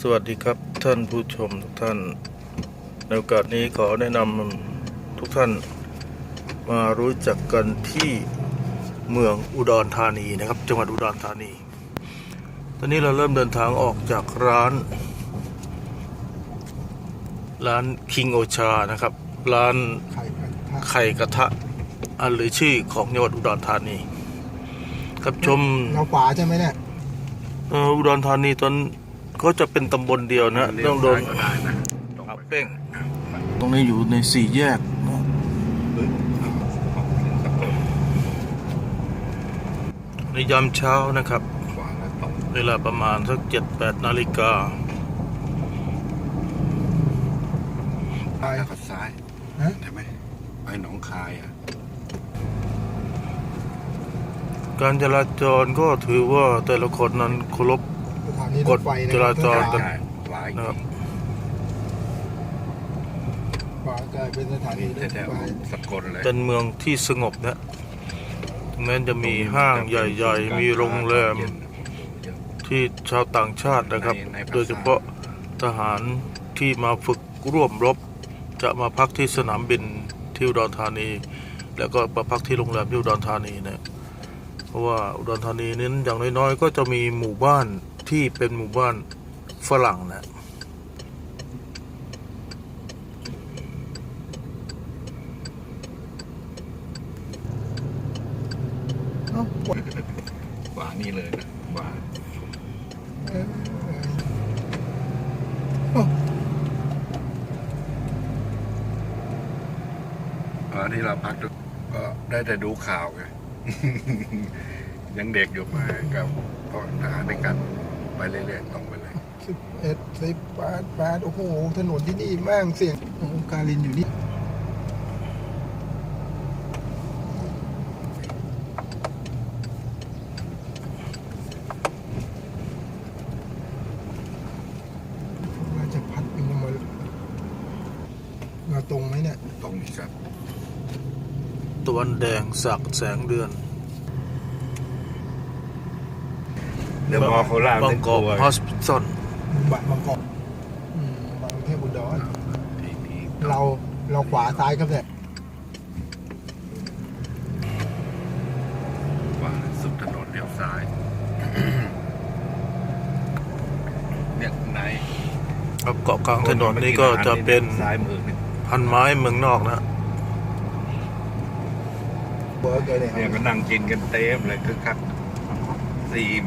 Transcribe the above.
สวัสดีครับท่านผู้ชมทุกท่าน ในโอกาสนี้ขอแนะนำทุกท่านมารู้จักกันที่เมืองอุดรธานีนะครับ จังหวัดอุดรธานี ตอนนี้เราเริ่มเดินทางออกจากร้าน ร้านคิงโอชานะครับ ร้านไข่กระทะไข่กระทะอันหรือชื่อของจังหวัดอุดรธานีครับชมเราขวาใช่ไหมเนี่ยเอ่ออุดรธานีตอน ก็จะเป็นตำบลเดียวนะต้องโดนก็ได้นะตรงอับไปเป้งตรงนี้อยู่ในสี่แยกนะในยามเช้านะครับขวาแล้วตรงเวลาประมาณสักเจ็ดแปดนาฬิกาไปแล้วก็ซ้ายฮะใช่ไหมไปหนองคายอะ การจราจรก็ถือว่าแต่ละคนนั้นเคารพส ถานีรกฎถไฟนะจราจรขวาใช่ขวาอีกนะครับ ขวากลายเป็นสถานีนี่รถแท้ไฟๆสกลเลย เป็นเมืองที่สงบนะถึงแม้จะมีห้างใหญ่ ๆ มีโรงแรมที่ชาวต่างชาตินะครับโดยเฉพาะทหารที่มาฝึกร่วมรบ จะมาพักที่สนามบินที่อุดรธานี แล้วก็มาพักที่โรงแรมที่อุดรธานีนะเพราะว่าอุดรธานีนั้นอย่างน้อยๆ ก็จะมีหมู่บ้าน ที่เป็นหมู่บ้านฝรั่งนะเอ้านี่เลยนะขวาออเอ้าเออที่เราพักก็ได้แต่ดูข่าวไงยังเด็กอยู่มากับพ่อทหารด้วยกัน ไปเรื่อยๆตรงไปเลยสิบเอ็ดสิบแปดแปดโอ้โห ถนนที่นี่แม่งเสียงโอ้โหการินอยู่นี่ว่าจะพัดเป็นยังไงมาตรงไหมเนี่ย ตรงนี้ครับ ตะวันแดงสักแสงเดือน เดี๋ยวมอโคราชบางกอกฮอสพิทอลบัตรบางกอกอืมบางเทพอุดรทีนี้เราเราขวาซ้ายครับเนี่ยขวาสุดถนนเลี้ยวซ้าย เนี่ยในครับเกาะกลางถนนนี่ก็จะเป็นซ้ายมือเนี่ยพันไม้เมืองนอกนะเบิร์กเลยเนี่ยเนี่ยก็นั่งกินกันเต็มเลยคือคักสี่โมง